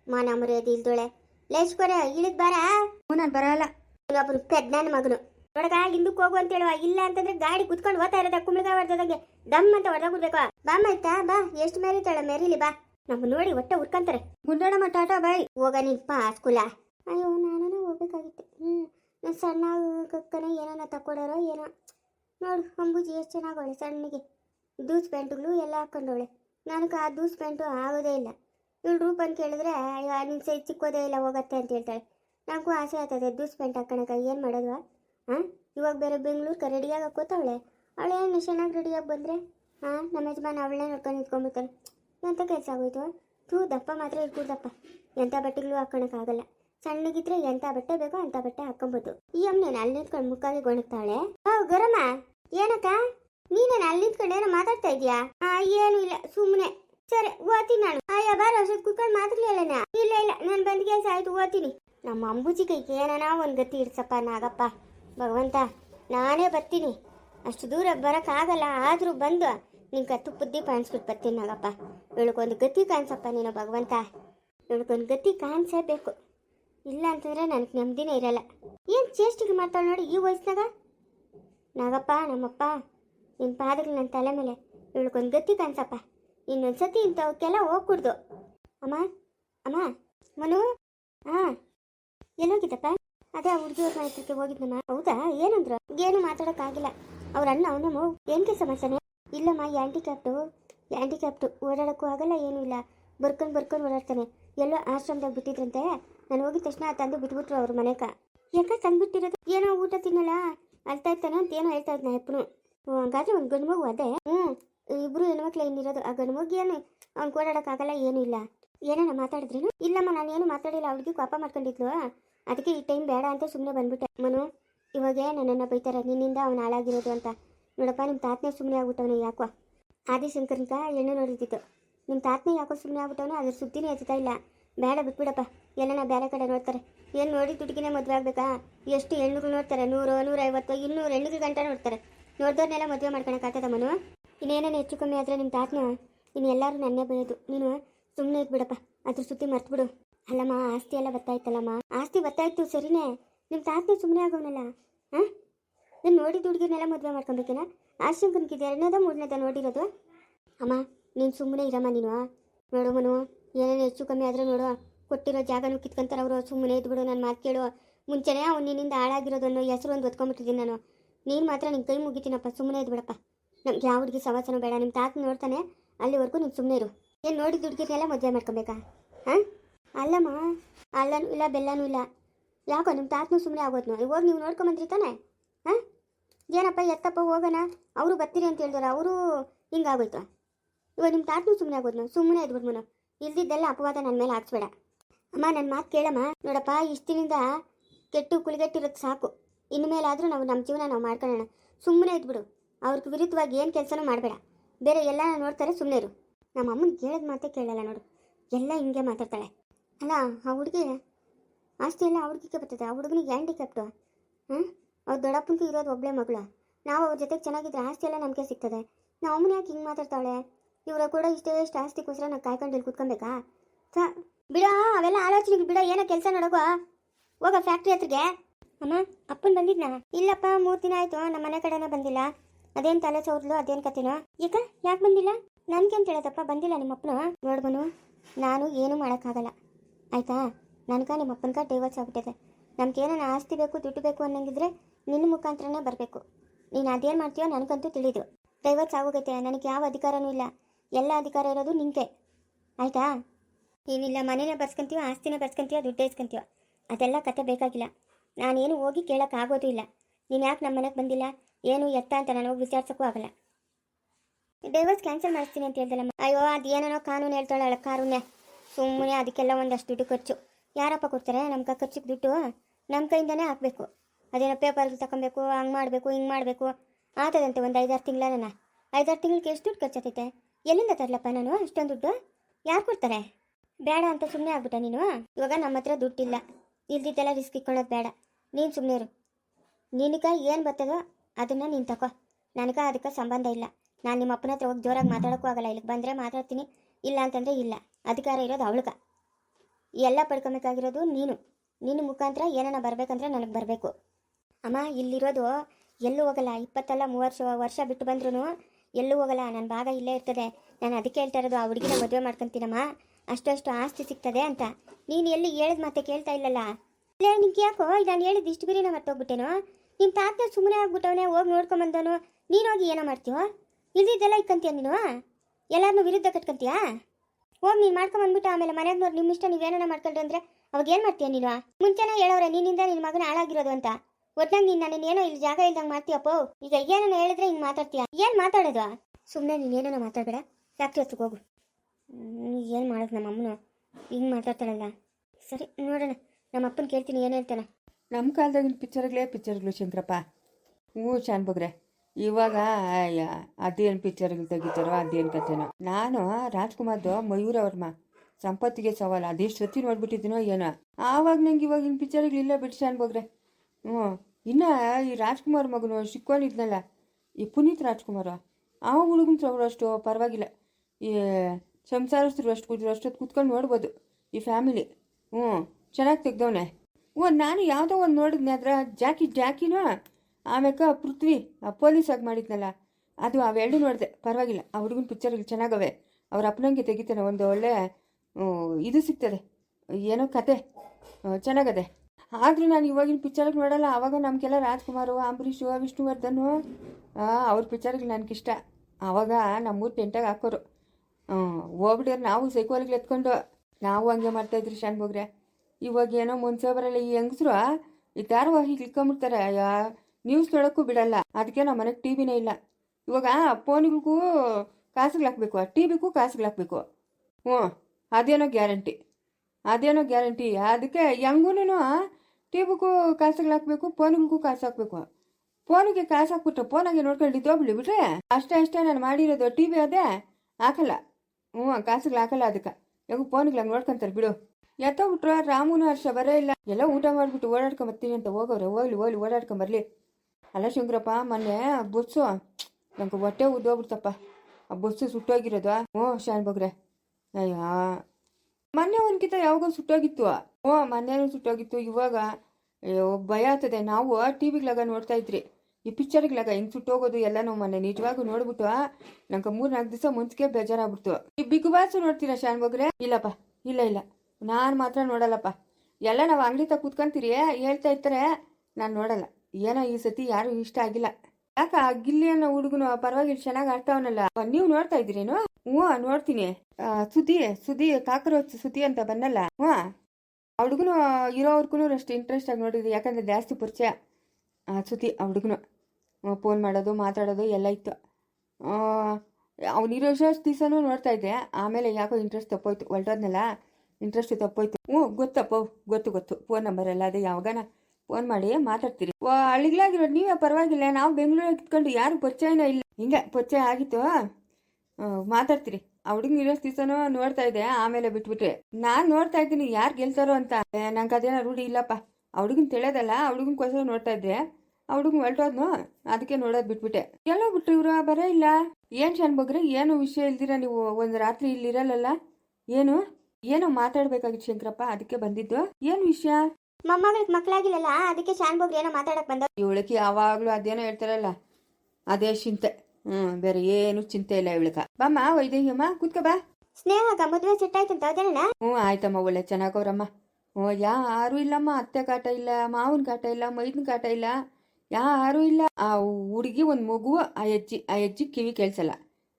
ಮಾನ ಮರ್ಯಾದೆ ಇಲ್ದೋಳೆ. ಲೇಸ್ಕೊರೆ ಇಳಿದ್ ಬಾರ? ಹ್ಞೂ ನಾನು ಬರಲ್ಲ. ಇನ್ನೊಬ್ರು ಪೆದ್ ನನ್ನ ಮಗನು. ನೋಡಕ ಹಿಂದಕ್ಕೆ ಹೋಗು ಅಂತ ಹೇಳುವ ಇಲ್ಲ ಅಂತಂದ್ರೆ ಗಾಡಿ ಕುತ್ಕೊಂಡು ಓದ್ತಾ ಇರೋದ ಕುಂಬಳಕಾಯಿ ಹೊಡೆದಂಗೆ ದಮ್ ಅಂತ ಹೊಡೆದೋಗ್ಬಿಡ್ಬೇಕು ಬಾ ಆಯ್ತಾ? ಬಾ ಎಷ್ಟು ಮೇರಿತಾಳ ಮೇರಿಲಿ ಬಾ. ನಮ್ಮ ನೋಡಿ ಒಟ್ಟೆ ಉರ್ಕಂತಾರೆ ಗುಂಡೋಣಮ್ಮ ಟಾಟಾ ಬಾಯ್. ಹೋಗ ನಿಪ್ಪ, ಸ್ಕೂಲ. ಅಯ್ಯೋ ನಾನು ಹೋಗ್ಬೇಕಾಗಿತ್ತು. ಹ್ಞೂ ನಾನು ಸಣ್ಣ ಕಕ್ಕನ ಏನಾನ ತಕೊಡೋರೋ ಏನೋ. ನೋಡು ಅಂಬುಜಿ ಎಷ್ಟು ಚೆನ್ನಾಗವಳೆ ಸಣ್ಣಗೆ. ದೂಸ್ ಪ್ಯಾಂಟುಗಳು ಎಲ್ಲ ಹಾಕೊಂಡವಳೆ ನನಗೆ ಆ ದೂಸ್ ಪ್ಯಾಂಟು ಆಗೋದೇ ಇಲ್ಲ. ಇವಳು ಅಂತ ಕೇಳಿದ್ರೆ, ಅಯ್ಯೋ ನಿನ್ನ ಸೈಜ್ ಚಿಕ್ಕೋದೇ ಇಲ್ಲ, ಹೋಗತ್ತೆ ಅಂತ ಹೇಳ್ತಾಳೆ. ನನಗೂ ಆಸೆ ಆಗ್ತದೆ, ದೂಸ್ ಪ್ಯಾಂಟ್ ಹಾಕೋಣಕ, ಏನು ಮಾಡೋದು ಹಾಂ ಇವಾಗ ಬೇರೆ ಬೆಂಗಳೂರಿಗೆ ರೆಡಿಯಾಗಿ ಹಾಕೋತಾವಳೆ ಅವಳೇನು ಚೆನ್ನಾಗಿ ರೆಡಿಯಾಗಿ ಬಂದರೆ? ಹಾಂ ನಮ್ಮ ಯಜಮಾನ ಅವಳನ್ನೇ ನೋಡ್ಕೊಂಡು ನಿಂತ್ಕೊಂಡ್ಬಿಡ್ತಾನೆ. ಎಂಥ ಕೆಲಸ ಆಗೋಯ್ತು? ತೂ ದಪ್ಪ ಮಾತ್ರ ಇಟ್ಕೊಡ್ದಪ್ಪ ಎಂಥ ಬಟ್ಟೆಗಳು ಹಾಕೊಳಕ್ಕಾಗಲ್ಲ. ಸಣ್ಣಗಿದ್ರೆ ಎಂಥ ಬಟ್ಟೆ ಬೇಕೋ ಅಂಥ ಬಟ್ಟೆ ಹಾಕೊಬೋದು ಈ ಅಮ್ಮನೇನು ಅಲ್ಲಿ ನಿಂತ್ಕೊಂಡು ಮುಕ್ಕಾಗಿ ಗೊಣಗ್ತಾಳೆ. ಓ ಗೊರಮ್ಮ! ಏನಕ್ಕ? ನೀನೇ ಅಲ್ಲಿ ನಿಂತ್ಕೊಂಡು ಏನೋ ಮಾತಾಡ್ತಾ ಇದೀಯಾ ಏನು ಇಲ್ಲ ಸುಮ್ಮನೆ ಸರಿ, ಓದ್ತೀನಿ ನಾನು. ಅಯ್ಯ, ಬಾರ ಅಷ್ಟೊತ್ತು ಕುತ್ಕೊಂಡು ಮಾತಾಡ್ಲಿಲ್ಲನ ಇಲ್ಲ ಇಲ್ಲ, ನಾನು ಬಂದ ಕೆಲಸ ಆಯ್ತು, ಓದ್ತೀನಿ. ನಮ್ಮ ಅಂಬುಜಿ ಕೈ ಏನಾನ ಒಂದು ಗತಿ ಇಡ್ಸಪ್ಪ, ನಾಗಪ್ಪ. ಭಗವಂತ, ನಾನೇ ಬರ್ತೀನಿ. ಅಷ್ಟು ದೂರ ಬರೋಕ್ಕಾಗಲ್ಲ, ಆದರೂ ಬಂದು ನಿಂಗೆ ಕತ್ತು ಬುದ್ಧಿ ಕಾಣಿಸ್ಬಿಟ್ಟು ಬರ್ತೀನಿ ನಾಗಪ್ಪ ಇವಳಿಗೊಂದು ಗತಿ ಕಾಣಿಸಪ್ಪ ನೀನು ಭಗವಂತ. ಇವಳಿಗೊಂದು ಗತಿ ಕಾಣಿಸಬೇಕು. ಇಲ್ಲ ಅಂತಂದ್ರೆ ನನಗೆ ನೆಮ್ಮದಿನೇ ಇರಲ್ಲ. ಏನು ಚೇಷ್ಟಿಗೆ ಮಾಡ್ತಾಳೆ ನೋಡಿ ಈ ವಯಸ್ಸಿನಾಗ? ನಾಗಪ್ಪ, ನಮ್ಮಪ್ಪ ನಿನ್ನ ಪಾದಗಳು ನನ್ನ ತಲೆ ಮೇಲೆ. ಇವಳಿಗೊಂದು ಗತಿ ಕಾಣಿಸಪ್ಪ. ಇನ್ನೊಂದ್ಸತಿ ಇಂಥವಕ್ಕೆಲ್ಲ ಹೋಗ್ಕೂಡ್ದು ಅಮ್ಮ ಅಮ್ಮ, ಮನು? ಹಾಂ ಎಲ್ಲೋಗಿದ್ದಪ್ಪ? ಅದೇ ಆ ಹುಡುಗಿಯವ್ರ ಮನೆಗೆ ಹೋಗಿದ್ದಮ್ಮ ಹೌದಾ? ಏನಂದ್ರು? ಏನು ಮಾತಾಡೋಕ್ಕಾಗಿಲ್ಲ. ಅವ್ರ ಅಣ್ಣ ಅವನೇ ಮಗು. ಏನು ಕೆಲಸ ಇಲ್ಲಮ್ಮ ಹ್ಯಾಂಡಿಕ್ಯಾಪ್ಟು ಹ್ಯಾಂಡಿಕ್ಯಾಪ್ಟು ಓಡಾಡೋಕ್ಕೂ ಆಗಲ್ಲ, ಏನೂ ಇಲ್ಲ. ಬರ್ಕೊಂಡು ಬರ್ಕೊಂಡು ಓಡಾಡ್ತಾನೆ. ಎಲ್ಲೋ ಆಶ್ರಮದಾಗ ಬಿಟ್ಟಿದ್ರಂತೆ. ನಾನು ಹೋಗಿದ ತಕ್ಷಣ ತಂದು ಬಿಟ್ಬಿಟ್ರು ಅವ್ರ ಮನೆಕ. ಯಾಕ ತಂದುಬಿಟ್ಟಿರೋದು ಏನೋ ಊಟ ತಿನ್ನಲ್ಲ? ಅಳ್ತಾ ಇರ್ತಾನೆ ಅಂತ ಏನೋ ಹೇಳ್ತಾ ಇದ್ನ ಅಪ್ಪನು. ಹಂಗಾದ್ರೆ ಒಂದು ಗಂಡು ಮಗು ಅದೇ? ಹ್ಞೂ ಇಬ್ರು ಹೆಣ್ಮಕ್ಳು ಏನಿರೋದು? ಆ ಗಂಡು ಮಗು ಏನು? ಅವ್ನು ಓಡಾಡೋಕ್ಕಾಗಲ್ಲ ಏನೂ ಇಲ್ಲ. ಏನಾರ ಮಾತಾಡಿದ್ರೇನು ಇಲ್ಲಮ್ಮ, ನಾನು ಏನು ಮಾತಾಡಿಲ್ಲ. ಅವ್ಳಿಗೆ ಕೋಪ ಮಾಡ್ಕೊಂಡಿದ್ಲು. ಅದಕ್ಕೆ ಈ ಟೈಮ್ ಬೇಡ ಅಂತ ಸುಮ್ಮನೆ ಬಂದ್ಬಿಟ್ಟೆ. ಮನು, ಇವಾಗ ನನ್ನನ್ನು ಬೈತಾರೆ. ನಿನ್ನಿಂದ ಅವನು ಹಾಳಾಗಿರೋದು ಅಂತ. ನೋಡಪ್ಪ ನಿಮ್ಮ ತಾತನೇ ಸುಮ್ಮನೆ ಆಗ್ಬಿಟ್ಟವನು ಯಾಕೋ? ಆದಿಶಂಕರ್ನಿಗ ಎಣ್ಣೆ ನೋಡಿದ್ದಿತ್ತು ನಿಮ್ಮ ತಾತನೇ ಯಾಕೋ ಸುಮ್ಮನೆ ಆಗ್ಬಿಟ್ಟವನು? ಅದ್ರ ಸುದ್ದಿನೇ ಎತ್ತಾ ಇಲ್ಲ. ಬೇಡ, ಬಿಟ್ಬಿಡಪ್ಪ. ಎಲ್ಲನ ಬೇರೆ ಕಡೆ ನೋಡ್ತಾರೆ. ಏನು ನೋಡಿ ದುಡ್ಗಿನೇ ಮದುವೆ ಆಗಬೇಕಾ? ಎಷ್ಟು ಹೆಣ್ಣುಗಳು ನೋಡ್ತಾರೆ? ನೂರು, ನೂರೈವತ್ತು, ಇನ್ನೂರು ಹೆಣ್ಣುಗಳ ಗಂಟ ನೋಡ್ತಾರೆ. ನೋಡಿದವ್ರನ್ನೆಲ್ಲ ಮದುವೆ ಮಾಡ್ಕೊಳಕ್ಕಾಗ್ತದ ಮನು? ಇನ್ನೇನೇನು ಹೆಚ್ಚು ಕಮ್ಮಿ ಆದರೆ ನಿಮ್ಮ ತಾತನ? ಇನ್ನು ಎಲ್ಲರೂ ನನ್ನೇ ಬೈಯೋದು. ನೀನು ಸುಮ್ಮನೆ ಇದ್ಬಿಡಪ್ಪ. ಅದ್ರ ಸುದ್ದಿ ಮರ್ತ್ಬಿಡು. ಅಲ್ಲಮ್ಮ, ಆಸ್ತಿ ಎಲ್ಲ ಬತ್ತಾಯ್ತಲ್ಲಮ್ಮ? ಆಸ್ತಿ ಬರ್ತಾಯಿತ್ತು ಸರಿನೇ. ನಿಮ್ಮ ತಾತನೇ ಸುಮ್ಮನೆ ಆಗೋನಲ್ಲ ಹಾಂ ನಾನು ನೋಡಿ ಹುಡುಗಿನೆಲ್ಲ ಮದುವೆ ಮಾಡ್ಕೊಬೇಕೇನ ಆಶ್ರಮಕ್ಕನಿಗೆ ಎರಡನೇದ ಮೂರನೇದ ನೋಡಿರೋದು. ಅಮ್ಮ, ನೀನು ಸುಮ್ಮನೆ ಇರಮ್ಮ ನೀನು. ನೋಡು ಮನು, ಏನೇನು ಹೆಚ್ಚು ಕಮ್ಮಿ ಆದರೂ ನೋಡು. ಕೊಟ್ಟಿರೋ ಜಾಗನೂ ಕಿತ್ಕೊಂತಾರೆ ಅವರು ಸುಮ್ಮನೆ ಇದ್ಬಿಡು, ನಾನು ಮಾತು ಕೇಳು. ಮುಂಚೆನೇ ಅವ್ನು ನಿನ್ನಿಂದ ಹಾಳಾಗಿರೋದನ್ನು ಹೆಸರು ಒಂದು ಒತ್ಕೊಂಡ್ಬಿಟ್ಟಿದ್ದೀನಿ ನಾನು. ನೀನು ಮಾತ್ರ ನಿನ್ನ ಕೈ ಮುಗಿತೀನಪ್ಪ ಸುಮ್ಮನೆ ಇದ್ಬಿಡಪ್ಪ. ನಮ್ಗೆ ಯಾವ ಹುಡುಗಿ ಸವಾಸನೂ ಬೇಡ ನಿಮ್ಮ ತಾತ ನೋಡ್ತಾನೆ. ಅಲ್ಲಿವರೆಗೂ ನೀನು ಸುಮ್ಮನೆ ಇರು. ಏನು ನೋಡಿ ದುಡ್ಗಿರ್ನೆಲ್ಲ ಮದುವೆ ಮಾಡ್ಕೊಬೇಕಾ? ಹಾಂ? ಅಲ್ಲಮ್ಮ, ಅಲ್ಲನೂ ಇಲ್ಲ, ಬೆಲ್ಲನೂ ಇಲ್ಲ. ಯಾಕೋ ನಿಮ್ಮ ತಾತನೂ ಸುಮ್ಮನೆ ಆಗೋದ್ನು? ಇವಾಗ ನೀವು ನೋಡ್ಕೊಂಬಂದ್ರಿ ತಾನೆ? ಏನಪ್ಪ ಎತ್ತಪ್ಪ ಹೋಗೋಣ? ಅವರು ಬರ್ತೀರಿ ಅಂತ ಹೇಳಿದ್ರು ಅವರು ಹಿಂಗಾಗೋಯ್ತು. ಇವಾಗ ನಿಮ್ಮ ತಾತನೂ ಸುಮ್ಮನೆ ಆಗೋದ್ನು? ಸುಮ್ಮನೆ ಇದ್ಬಿಡು ಮನು ಇಲ್ದಿದ್ದೆಲ್ಲ ಅಪವಾದ ನನ್ನ ಮೇಲೆ ಹಾಕ್ಸ್ಬೇಡ. ಅಮ್ಮ ನನ್ನ ಮಾತು ಕೇಳಮ್ಮ. ನೋಡಪ್ಪ ಇಷ್ಟಿನಿಂದ ಕೆಟ್ಟು ಕುಳಿಗೆಟ್ಟಿರೋದು ಸಾಕು. ಇನ್ನು ಮೇಲಾದರೂ ನಾವು ನಮ್ಮ ಜೀವನ ನಾವು ಮಾಡ್ಕೊಳ್ಳೋಣ. ಸುಮ್ಮನೆ ಇದ್ಬಿಡು ಅವ್ರಿಗೆ ವಿರುದ್ಧವಾಗಿ ಏನು ಕೆಲಸನೂ ಮಾಡಬೇಡ. ಬೇರೆ ಎಲ್ಲ ನೋಡ್ತಾರೆ ಸುಮ್ಮನೆ ಇರು. ನಮ್ಮ ಅಮ್ಮನ ಕೇಳಿದ ಮಾತೇ ಕೇಳಲ್ಲ ನೋಡು. ಎಲ್ಲ ಹಿಂಗೆ ಮಾತಾಡ್ತಾಳೆ. ಅಲ್ಲ, ಆ ಹುಡುಗಿ ಆಸ್ತಿ ಎಲ್ಲ ಆ ಹುಡುಗಿಗೆ ಬರ್ತದೆ. ಆ ಹುಡುಗನಿಗೆ ಹ್ಯಾಂಡಿಕ್ಯಾಪ್ಟು ಹಾಂ? ಅವ್ರ ದೊಡ್ಡಪ್ಪನಿಗೆ ಇರೋದು ಒಬ್ಬಳೇ ಮಗಳು. ನಾವು ಅವ್ರ ಜೊತೆಗೆ ಚೆನ್ನಾಗಿದ್ರೆ ಆಸ್ತಿ ಎಲ್ಲ ನಮಗೆ ಸಿಗ್ತದೆ. ನಾವು ಅಮ್ಮನ ಯಾಕೆ ಹಿಂಗೆ ಮಾತಾಡ್ತಾಳೆ? ಇವರ ಕೂಡ ಇಷ್ಟೇ ಇಷ್ಟು ಆಸ್ತಿಗೋಸ್ಕರ ನಾವು ಕಾಯ್ಕೊಂಡು ಇಲ್ಲಿ ಕೂತ್ಕೊಬೇಕಾ? ಸ, ಬಿಡ ಅವೆಲ್ಲ ಆಲೋಚನೆಗೆ ಬಿಡ, ಏನೋ ಕೆಲಸ ನೋಡೋಗೋ ಹೋಗ ಫ್ಯಾಕ್ಟ್ರಿ ಹತ್ರಗೆ. ಅಮ್ಮ, ಅಪ್ಪನ ಬಂದಿದ್ನಾ? ಇಲ್ಲಪ್ಪ, ಮೂರು ದಿನ ಆಯಿತು ನಮ್ಮ ಮನೆ ಕಡೆನೇ ಬಂದಿಲ್ಲ. ಅದೇನು ತಲೆ ಸೌದ್ಲು, ಅದೇನು ಕತೆನೋ? ಈಗ ಯಾಕೆ ಬಂದಿಲ್ಲ? ನನಗೇನು ಹೇಳೋದಪ್ಪ ಬಂದಿಲ್ಲ ನಿಮ್ಮಪ್ಪನು? ನೋಡ್ಬನು ನಾನು ಏನೂ ಮಾಡೋಕ್ಕಾಗಲ್ಲ. ಆಯಿತಾ? ನನಗೆ ನಿಮ್ಮ ಅಪ್ಪನ್ಗ ಡೈವರ್ಸ್ ಆಗ್ಬಿಟ್ಟಿದೆ. ನಮ್ಗೇನ ಆಸ್ತಿ ಬೇಕು, ದುಡ್ಡು ಬೇಕು ಅನ್ನಂಗಿದ್ರೆ ನಿನ್ನ ಮುಖಾಂತರನೇ ಬರಬೇಕು. ನೀನು ಅದೇನು ಮಾಡ್ತೀಯೋ ನನಗಂತೂ ತಿಳಿದು. ಡೈವರ್ಸ್ ಆಗೋಗೈತೆ ನನಗೆ ಯಾವ ಅಧಿಕಾರನೂ ಇಲ್ಲ. ಎಲ್ಲ ಅಧಿಕಾರ ಇರೋದು ನಿಂಗೆ. ಆಯಿತಾ? ನೀವಿಲ್ಲ ಮನೇನೇ ಬರ್ಸ್ಕೊಂತೀವೋ ಆಸ್ತಿನೇ ಬರ್ಸ್ಕೊಂತೀವೋ ದುಡ್ಡು ಇಸ್ಕೊಂತೀವೋ ಅದೆಲ್ಲ ಕತೆ ಬೇಕಾಗಿಲ್ಲ. ನಾನೇನು ಹೋಗಿ ಕೇಳೋಕ್ಕಾಗೋದು ಇಲ್ಲ. ನೀನು ಯಾಕೆ ನಮ್ಮ ಮನೆಗೆ ಬಂದಿಲ್ಲ? ಏನು ಎತ್ತ ಅಂತ ನಾನು ಹೋಗಿ ವಿಚಾರಿಸೋಕ್ಕೂ ಆಗಲ್ಲ. ಡೈವರ್ಸ್ ಕ್ಯಾನ್ಸಲ್ ಮಾಡಿಸ್ತೀನಿ ಅಂತ ಹೇಳ್ದಲ್ಲಮ್ಮ. ಅಯ್ಯೋ, ಅದೇನೇನೋ ಕಾನೂನು ಹೇಳ್ತಾಳೆ ಕಾನೂನೇ ಸುಮ್ಮನೆ ಅದಕ್ಕೆಲ್ಲ ಒಂದಷ್ಟು ದುಡ್ಡು ಖರ್ಚು. ಯಾರಪ್ಪ ಕೊಡ್ತಾರೆ? ನಮ್ಮ ಖರ್ಚಿಗೆ ದುಡ್ಡು? ನಮ್ಮ ಕೈಯಿಂದನೇ ಹಾಕಬೇಕು. ಅದೇನೋ ಪೇಪರ್ಗೆ ತಗೊಬೇಕು ಹಂಗೆ ಮಾಡಬೇಕು, ಹಿಂಗೆ ಮಾಡಬೇಕು. ಆತದಂತೆ ಒಂದು ಐದಾರು ತಿಂಗಳನ್ನ ಐದಾರು ತಿಂಗಳಿಗೆ ಎಷ್ಟು ದುಡ್ಡು ಖರ್ಚಾತೈತೆ? ಎಲ್ಲಿಂದ ತರಲಪ್ಪ ನಾನು ಅಷ್ಟೊಂದು ದುಡ್ಡು? ಯಾರು ಕೊಡ್ತಾರೆ? ಬೇಡ ಅಂತ ಸುಮ್ಮನೆ ಆಗ್ಬಿಟ್ಟ ನೀನು? ಇವಾಗ ನಮ್ಮ ಹತ್ರ ದುಡ್ಡಿಲ್ಲ. ಇಲ್ದಿದ್ದೆಲ್ಲ ರಿಸ್ಕ್ ಇಟ್ಕೊಳ್ಳೋದು ಬೇಡ. ನೀನು ಸುಮ್ಮನೆ ಇರು. ನಿನಗೆ ಏನು ಬರ್ತದೋ ಅದನ್ನು ನೀನು ತಕೋ. ನನಗೆ ಅದಕ್ಕೆ ಸಂಬಂಧ ಇಲ್ಲ. ನಾನು ನಿಮ್ಮ ಅಪ್ಪನ ಹತ್ರ ಹೋಗಿ ಜೋರಾಗಿ ಮಾತಾಡೋಕ್ಕೂ ಆಗಲ್ಲ. ಇಲ್ಲಿಗೆ ಬಂದರೆ ಮಾತಾಡ್ತೀನಿ. ಇಲ್ಲ ಅಂತಂದರೆ ಇಲ್ಲ. ಅಧಿಕಾರ ಇರೋದು ಅವಳಕ ಎಲ್ಲ ಪಡ್ಕೊಬೇಕಾಗಿರೋದು ನೀನು. ನಿನ್ನ ಮುಖಾಂತರ ಏನನ್ನ ಬರಬೇಕಂದ್ರೆ ನನಗೆ ಬರಬೇಕು. ಅಮ್ಮ, ಇಲ್ಲಿರೋದು ಎಲ್ಲೂ ಹೋಗಲ್ಲ. ಇಪ್ಪತ್ತಲ್ಲ ಮೂವತ್ತು ವರ್ಷ ಬಿಟ್ಟು ಬಂದ್ರೂ ಎಲ್ಲೂ ಹೋಗಲ್ಲ. ನನ್ನ ಭಾಗ ಇಲ್ಲೇ ಇರ್ತದೆ. ನಾನು ಅದಕ್ಕೆ ಹೇಳ್ತಾ ಇರೋದು, ಆ ಹುಡುಗಿನ ಮದುವೆ ಮಾಡ್ಕೊತೀನಮ್ಮ. ಅಷ್ಟು ಅಷ್ಟು ಆಸ್ತಿ ಸಿಗ್ತದೆ ಅಂತ. ನೀನು ಎಲ್ಲಿ ಹೇಳಿದ ಮತ್ತೆ ಕೇಳ್ತಾ ಇಲ್ಲಲ್ಲ? ಲೇ, ನಿಂಗೆ ಯಾಕೋ ನಾನು ಹೇಳಿದ್ದು ಇಷ್ಟು ಬಿರಿನ ಮರ್ತೋಗ್ಬಿಟ್ಟೇನೋ? ನಿಮ್ಮ ತಾತ ಸುಮ್ಮನೆ ಆಗ್ಬಿಟ್ಟವನೇ, ಹೋಗಿ ನೋಡ್ಕೊಂಬಂದವನು ನೀನು ಹೋಗಿ ಏನೋ ಮಾಡ್ತೀವೋ ಇಲ್ದಿದ್ದೆಲ್ಲ ಇಕ್ಕಂತೀಯ ನೀನು? ಎಲ್ಲರನ್ನೂ ವಿರುದ್ಧ ಕಟ್ಕೊಂತೀಯಾ? ಹೋಗಿ ನೀನು ಮಾಡ್ಕೊಂಬಂದ್ಬಿಟ್ಟು ಆಮೇಲೆ ಮನೆಯಾಗ ನೋಡಿ ನಿಮ್ಮ ಇಷ್ಟ ನೀವೇನೋ ಮಾಡ್ಕೊಂಡ್ರಿ ಅಂದರೆ ಅವಾಗ ಏನು ಮಾಡ್ತೀಯ ನೀನು? ಮುಂಚೆನೇ ಹೇಳೋರೆ, ನಿನ್ನಿಂದ ನಿನ್ನ ಮಗನ ಹಾಳಾಗಿರೋದು ಅಂತ. ಒಟ್ನಾಗ ನೀನು ನನ್ನ ಏನೋ ಇಲ್ಲಿ ಜಾಗ ಇಲ್ದಂಗೆ ಮಾಡ್ತೀಯಪ್ಪೋ. ಈಗ ಏನೇನೋ ಹೇಳಿದ್ರೆ ಹಿಂಗೆ ಮಾತಾಡ್ತೀಯ? ಏನು ಮಾತಾಡೋದು? ಸುಮ್ಮನೆ ನೀನು ಏನೇನೋ ಮಾತಾಡಬೇಡ. ಫ್ಯಾಕ್ಟ್ರಿ ಹತ್ರಕ್ಕೆ ಹೋಗು. ಏನು ಮಾಡೋದು ನಮ್ಮ ಅಮ್ಮನು? ಹಿಂಗೆ ಮಾತಾಡ್ತಾಳಲ್ಲ. ಸರಿ, ನೋಡೋಣ. ನಮ್ಮ ಅಪ್ಪನ ಕೇಳ್ತೀನಿ, ಏನು ಹೇಳ್ತಾನೆ? ನಮ್ಮ ಕಾಲದಾಗಿನ ಪಿಕ್ಚರ್ಗಳೇ ಪಿಕ್ಚರ್ಗಳು ಶಂಕರಪ್ಪ. ಹ್ಞೂ ಶಾನ್ಬಗ್ರೆ ಇವಾಗ ಅದೇನು ಪಿಕ್ಚರ್ಗಳು ತೆಗಿತಾರೋ, ಅದೇನು ಕಥೆನೋ. ನಾನು ರಾಜ್ಕುಮಾರ್ದು ಮಯೂರ್ ವರ್ಮ ಸಂಪತ್ತಿಗೆ ಸವಾಲು. ಅದೆಷ್ಟು ಸತಿ ನೋಡ್ಬಿಟ್ಟಿದ್ದೀನೋ ಏನೋ. ಆವಾಗ ನಂಗೆ ಇವಾಗಿನ ಪಿಕ್ಚರ್ಗಳಿಲ್ಲ ಬಿಟ್ಟು ಅನ್ಬೋಗ್ರೆ ಹ್ಞೂ. ಇನ್ನು ಈ ರಾಜ್ಕುಮಾರ್ ಮಗನು ಸಿಕ್ಕೊಂಡಿದ್ನಲ್ಲ ಈ ಪುನೀತ್ ರಾಜ್ಕುಮಾರ. ಆ ಹುಡುಗನ ಅಷ್ಟು ಪರವಾಗಿಲ್ಲ. ಈ ಸಂಸಾರಸ್ಥರು ಅಷ್ಟು ಕೂತ್ರು ಅಷ್ಟೊತ್ತು ಕೂತ್ಕೊಂಡು ನೋಡ್ಬೋದು. ಈ ಫ್ಯಾಮಿಲಿ. ಹ್ಞೂ. ಚೆನ್ನಾಗಿ ತೆಗ್ದವನೆ. ಓ, ನಾನು ಯಾವುದೋ ಒಂದು ನೋಡಿದ್ನೆ ಅದ್ರ ಜಾಕಿ, ಜಾಕಿನೋ? ಆಮ್ಯಾಕ ಪೃಥ್ವಿ, ಆ ಆಗಿ ಮಾಡಿದ್ನಲ್ಲ. ಅದು ಅವೆರಡು ನೋಡಿದೆ. ಪರವಾಗಿಲ್ಲ. ಆ ಹುಡುಗನ ಪಿಕ್ಚರ್ಗಳು ಚೆನ್ನಾಗವೆ. ಅವ್ರ ಅಪ್ಪನಂಗೆ ತೆಗಿತಾನೆ. ಒಂದು ಒಳ್ಳೆ ಇದು ಸಿಗ್ತದೆ. ಏನೋ ಕತೆ. ಚೆನ್ನಾಗದೆ. ಆದರೂ ನಾನು ಇವಾಗಿನ ಪಿಕ್ಚರ್ಗೆ ನೋಡಲ್ಲ ಆವಾಗ ನಮಗೆಲ್ಲ ರಾಜ್ಕುಮಾರು, ಅಂಬರೀಷು, ವಿಷ್ಣುವರ್ಧನು ಅವ್ರ ಪಿಕ್ಚರ್ಗಳು ನನಗಿಷ್ಟ ಆವಾಗ ನಮ್ಮೂರು ಟೆಂಟಾಗಿ ಹಾಕೋರು. ಹೋಗ್ಬಿಟ್ರೆ ನಾವು ಸೈಕೋಲಿಗೆ ಎತ್ಕೊಂಡು, ನಾವು ಹಂಗೆ ಮಾಡ್ತಾಯಿದ್ರಿ ಶಾನ್ಭೋಗ್ರೆ ಇವಾಗ ಏನೋ ಮುಂಚೆ ಬರಲ್ಲ. ಈ ಹೆಂಗಸರು, ಈ ಧಾರವಾಹಿ ಇಟ್ಕೊಂಬಿಡ್ತಾರೆ ಯಾ ನ್ಯೂಸ್ ನೋಡೋಕ್ಕೂ ಬಿಡಲ್ಲ. ಅದಕ್ಕೆ ನಮ್ಮ ಮನೆಗೆ ಟಿ ವಿನೇ ಇಲ್ಲ. ಇವಾಗ ಫೋನಿಗೂ ಕಾಸುಗಳು ಹಾಕ್ಬೇಕು. ಟಿ ವಿಗೂ ಕಾಸುಗಳು ಹಾಕ್ಬೇಕು. ಹ್ಞೂ. ಅದೇನೋ ಗ್ಯಾರಂಟಿ. ಅದೇನೋ ಗ್ಯಾರಂಟಿ. ಅದಕ್ಕೆ ಹೆಂಗೂನು ಟಿ ವಿಗೂ ಕಾಸುಗಳು ಹಾಕ್ಬೇಕು, ಫೋನಿಗೂ ಕಾಸು ಹಾಕ್ಬೇಕು. ಫೋನಿಗೆ ಕಾಸು ಹಾಕ್ಬಿಟ್ರೆ ಫೋನಾಗೆ ನೋಡ್ಕೊಂಡು ಇದ್ದೋಗ್ಬಿಡಿ ಬಿಟ್ರೆ ಅಷ್ಟೇ ಅಷ್ಟೇ ನಾನು ಮಾಡಿರೋದು ಟಿ ವಿ ಅದೇ ಹಾಕಲ್ಲ. ಹ್ಞೂ, ಕಾಸುಗಳು ಹಾಕಲ್ಲ ಅದಕ್ಕೆ. ಯಾಕೋ ಫೋನಿಗೆ ನೋಡ್ಕೊಂತಾರೆ ಬಿಡು. ಎತ್ತೋಗ್ಬಿಟ್ರು ಬಿಟ್ರು ರಾಮುನು ಹರ್ಷ ಬರೇ ಇಲ್ಲ. ಎಲ್ಲ ಊಟ ಮಾಡಿಬಿಟ್ಟು ಓಡಾಡ್ಕೊಂಬರ್ತೀನಿ ಅಂತ ಹೋಗವ್ರೆ. ಹೋಗ್ಲಿ ಹೋಗ್ಲಿ ಓಡಾಡ್ಕೊಂಬರ್ಲಿ ಅಲ್ಲ ಶಂಕರಪ್ಪ ಮೊನ್ನೆ ಬುಸ್ಸು, ನಂಗೆ ಹೊಟ್ಟೆ ಉದ್ದೋಗ್ಬಿಡ್ತಪ್ಪ. ಆ ಬುಸ್ಸು ಸುಟ್ಟೋಗಿರೋದು. ಹ್ಞೂ, ಶಾನ್ ಬಗ್ರೆ. ಅಯ್ಯೋ. ಮೊನ್ನೆ ಒಂದ್ಕಿಂತ ಯಾವಾಗ ಸುಟ್ಟೋಗಿತ್ತು. ಓ ಮೊನ್ನೆನೂ ಸುಟ್ಟೋಗಿತ್ತು. ಇವಾಗ, ಅಯ್ಯೋ, ಭಯ ಆಗ್ತದೆ. ನಾವು ಟಿ ವಿಗ್ಲಾಗ ನೋಡ್ತಾ ಇದ್ರಿ. ಈ ಪಿಕ್ಚರ್ಗ್ಲಾಗ ಹೆಂಗ್ ಸುಟ್ಟೋಗೋದು ಎಲ್ಲನೂ ಮೊನ್ನೆ ನಿಜವಾಗೂ ನೋಡ್ಬಿಟ್ಟು, ನಂಗೆ ಮೂರು ನಾಲ್ಕು ದಿವಸ ಮುಂಚೆಗೆ ಬೇಜಾರಾಗ್ಬಿಡ್ತು. ಈ ಬಿಗ್ ಬಾಸ್ ನೋಡ್ತೀರಾ ಶಾನ್ ಬಗ್ರೆ? ಇಲ್ಲಪ್ಪ, ಇಲ್ಲ ಇಲ್ಲ. ನಾನು ಮಾತ್ರ ನೋಡಲ್ಲಪ್ಪ. ಎಲ್ಲ ನಾವು ಅಂಗಡಿ ತಗ ಕೂತ್ಕೊಂತೀರಿ, ಹೇಳ್ತಾ ಇರ್ತಾರೆ. ನಾನು ನೋಡಲ್ಲ. ಏನೋ ಈ ಸತಿ ಯಾರು ಇಷ್ಟ ಆಗಿಲ್ಲ. ಯಾಕ ಗಿಲ್ಲಿ ಅನ್ನೋ ಹುಡುಗನು ಪರವಾಗಿಲ್ಲ ಚೆನ್ನಾಗಿ ಆಡ್ತಾವನಲ್ಲ. ನೀವು ನೋಡ್ತಾ ಇದ್ದೀರೇನು? ಹ್ಞೂ ನೋಡ್ತೀನಿ. ಆ, ಸುದ್ದಿ ಸುದ್ದಿ ಕಾಕರೋಚ್ ಸುದ್ದಿ ಅಂತ ಬಂದಲ್ಲ? ಹ್ಞೂ. ಆ ಹುಡುಗನು ಇರೋವರ್ಗು ಅಷ್ಟು ಇಂಟ್ರೆಸ್ಟ್ ಆಗಿ ನೋಡಿದ್ರಿ ಯಾಕಂದ್ರೆ ಜಾಸ್ತಿ ಪರಿಚಯ. ಸುದ್ದಿ ಆ ಹುಡುಗನು. ಫೋನ್ ಮಾಡೋದು ಮಾತಾಡೋದು ಎಲ್ಲ ಇತ್ತು. ಅವನಿರೋ ದಿವಸನೂ ನೋಡ್ತಾ ಇದ್ದೆ. ಆಮೇಲೆ ಯಾಕೋ ಇಂಟ್ರೆಸ್ಟ್ ತಪ್ಪೋಯ್ತು. ಹೊರಟೋದ್ನಲ್ಲ ಇಂಟ್ರೆಸ್ಟ್ ತಪ್ಪೋಯ್ತು. ಹ್ಞೂ ಗೊತ್ತಪ್ಪ ಗೊತ್ತು ಗೊತ್ತು. ಫೋನ್ ನಂಬರ್ ಎಲ್ಲ ಅದೇ ಯಾವಾಗನ. ಫೋನ್ ಮಾಡಿ ಮಾತಾಡ್ತೀರಿ. ಓ ಹಳ್ಳಿಗಳಾಗಿರೋದು ನೀವೇ ಪರವಾಗಿಲ್ಲ, ನಾವು ಬೆಂಗಳೂರಿಗೆ ಕಿತ್ಕೊಂಡು ಯಾರು ಪರಿಚಯನೇ ಇಲ್ಲ. ಹಿಂಗೆ ಪರಿಚಯ ಆಗಿತ್ತು. ಮಾತಾಡ್ತೀರಿ. ಆ ಹುಡುಗನ ಇರೋ ದಿವಸನೂ ನೋಡ್ತಾ ಇದ್ದೆ, ಆಮೇಲೆ ಬಿಟ್ಬಿಟ್ರೆ. ನಾನು ನೋಡ್ತಾ ಇದ್ದೀನಿ, ಯಾರು ಗೆಲ್ತಾರೋ ಅಂತ. ನಂಗೆ ಅದೇನೋ ರೂಢಿ ಇಲ್ಲಪ್ಪ. ಹುಡುಗನ್ ತಿಳಿಯೋದಲ್ಲ ಹುಡುಗನ್ಕೋಸ್ಕರ ನೋಡ್ತಾ ಇದ್ದೆ. ಆ ಹುಡುಗನ್ ಹೊರಟೋದ್ನು, ಅದಕ್ಕೆ ನೋಡೋದು ಬಿಟ್ಬಿಟ್ಟೆ. ಎಲ್ಲೋ ಬಿಟ್ರು ಇವ್ರು, ಬರೇ ಇಲ್ಲ. ಏನು ಶಾನ್ಬಗ್ರೆ ಏನು ವಿಷಯ ಇಲ್ದಿರ ನೀವು ಒಂದು ರಾತ್ರಿ ಇಲ್ಲಿರಲ್ಲ ಏನು? ಏನೋ ಮಾತಾಡ್ಬೇಕಾಗಿತ್ತು ಶಂಕರಪ್ಪ, ಅದಕ್ಕೆ ಬಂದಿದ್ದು. ಏನು ವಿಷಯ? ಮೊಮ್ಮಗಳಿಗೆ ಮಕ್ಕಳಾಗಿಲ್ಲಲ್ಲ? ಅದಕ್ಕೆ ಶಾನ್ ಬೋಗ್ರಿ ಏನೋ ಮಾತಾಡಕ್ ಬಂದ ಇವಳಕ್ಕೆ ಯಾವಾಗಲೂ ಅದೇನೋ ಹೇಳ್ತಾರಲ್ಲ ಅದೇ ಚಿಂತೆ. ಹ್ಮ್ ಬೇರೆ ಏನು ಚಿಂತೆ ಇಲ್ಲ ಇವಳಕ ಬಾಮ್ಮ ವೈದೇಹಿಯಮ್ಮ ಕೂತ್ಕೋ ಬಾ. ಸ್ನೇಹಗ ಮದುವೆ ಸೆಟ್ ಆಯ್ತಂತ ಅದೇನ ಹ್ಞೂ ಆಯ್ತಮ್ಮ ಒಳ್ಳೆ ಚೆನ್ನಾಗವ್ರಮ್ಮ ಹ್ಞೂ ಯಾರು ಇಲ್ಲಮ್ಮ ಅತ್ತೆ ಕಾಟ ಇಲ್ಲ ಮಾವನ ಕಾಟ ಇಲ್ಲ ಮೈದನ ಕಾಟ ಇಲ್ಲ ಯಾರು ಇಲ್ಲ. ಆ ಹುಡುಗಿ ಒಂದು ಮಗು ಆ ಅಜ್ಜಿ ಆ ಅಜ್ಜಿ ಕಿವಿ ಕೇಳಿಸಲ್ಲ.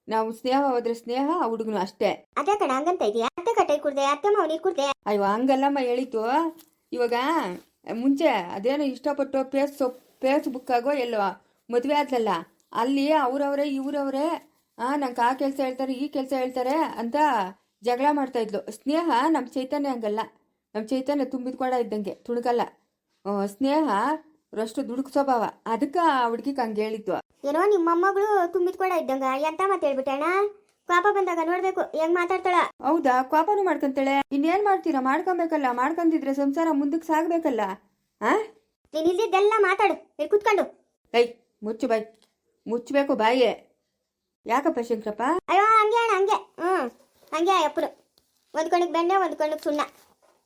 ನಾವು ಸ್ನೇಹ ಹೋದ್ರೆ ಸ್ನೇಹ ಆ ಹುಡುಗನು ಅಷ್ಟೇ. ಅದೇ ಕಣ ಹಂಗಂತ ಇದೆಯಾ? ಅತ್ತೆ ಕಟ್ಟೆ ಕುಡ್ದೆ ಅತ್ತೆ ಮಾವನಿಗೆ ಕುಡ್ದೆ. ಅಯ್ಯೋ ಹಂಗಲ್ಲಮ್ಮ ಹೇಳಿತು ಇವಾಗ ಮುಂಚೆ ಅದೇನೋ ಇಷ್ಟಪಟ್ಟು ಫೇಸ್ ಫೇಸ್ಬುಕ್ಕಾಗೋ ಎಲ್ಲೋ ಮದುವೆ ಆದ್ಲಲ್ಲ, ಅಲ್ಲಿ ಅವರವರೇ, ಇವರವರೇ, ಆ, ನಂಗೆ ಆ ಕೆಲಸ ಹೇಳ್ತಾರೆ, ಈ ಕೆಲಸ ಹೇಳ್ತಾರೆ ಅಂತ ಜಗಳ ಮಾಡ್ತಾ ಇದ್ಲು. ಸ್ನೇಹ ನಮ್ಮ ಚೈತನ್ಯ ಹಂಗಲ್ಲ. ನಮ್ಮ ಚೈತನ್ಯ ತುಂಬಿದ್ಕೊಂಡ ಇದ್ದಂಗೆ, ತುಣುಕಲ್ಲ. ಸ್ನೇಹ ರಷ್ಟು ದುಡುಕು ಸ್ವಭಾವ. ಅದಕ್ಕೆ ಆ ಹುಡುಗಿಗೆ ಹಂಗೆ ಹೇಳಿದ್ವು ಏನೋ ನಿಮ್ಮ ಮೊಮ್ಮಗಳು ತುಂಬಿದ್ಕೊಂಡ ಇದ್ದಂಗ, ಎಂತ ಮಾತು ಹೇಳ್ಬಿಟ್ಟೆ ಪಾಪ ಬಂದಾಗ ನೋಡ್ಬೇಕು ಹೆಂಗ್ ಮಾತಾಡ್ತಾಳ? ಹೌದಾ? ಕ್ವಾಪನು ಮಾಡ್ಕೊಂತಾಳೆ? ಇನ್ನೇನ್ ಮಾಡ್ತೀರಾ? ಮಾಡ್ಕೊಬೇಕಲ್ಲ ಮಾಡ್ಕೊಂಡಿದ್ರೆ ಸಂಸಾರ ಮುಂದಕ್ಕೆ ಸಾಗ್ಬೇಕಲ್ಲ ಆ? ನೀನ್ ಇಲ್ದಿದ್ದೆಲ್ಲ ಮಾತಾಡು ಇಲ್ಲಿ ಕುತ್ಕೊಂಡು. ಏಯ್ ಮುಚ್ಚು ಬಾಯ್. ಮುಚ್ಚಬೇಕು ಬಾಯೇ. ಯಾಕಪ್ಪ ಶಂಕರಪ್ಪ? ಅಯ್ಯೋ ಹಂಗೆ ಅಣ್ಣ ಹಂಗೆ. ಹ್ಮ್ ಹಂಗೆ ಅಪ್ಪರು. ಒಂದ್ ಕಣಕ್ ಬೆಣ್ಣೆ ಒಂದ್ ಕಣಕ್ ಸುಣ್ಣ.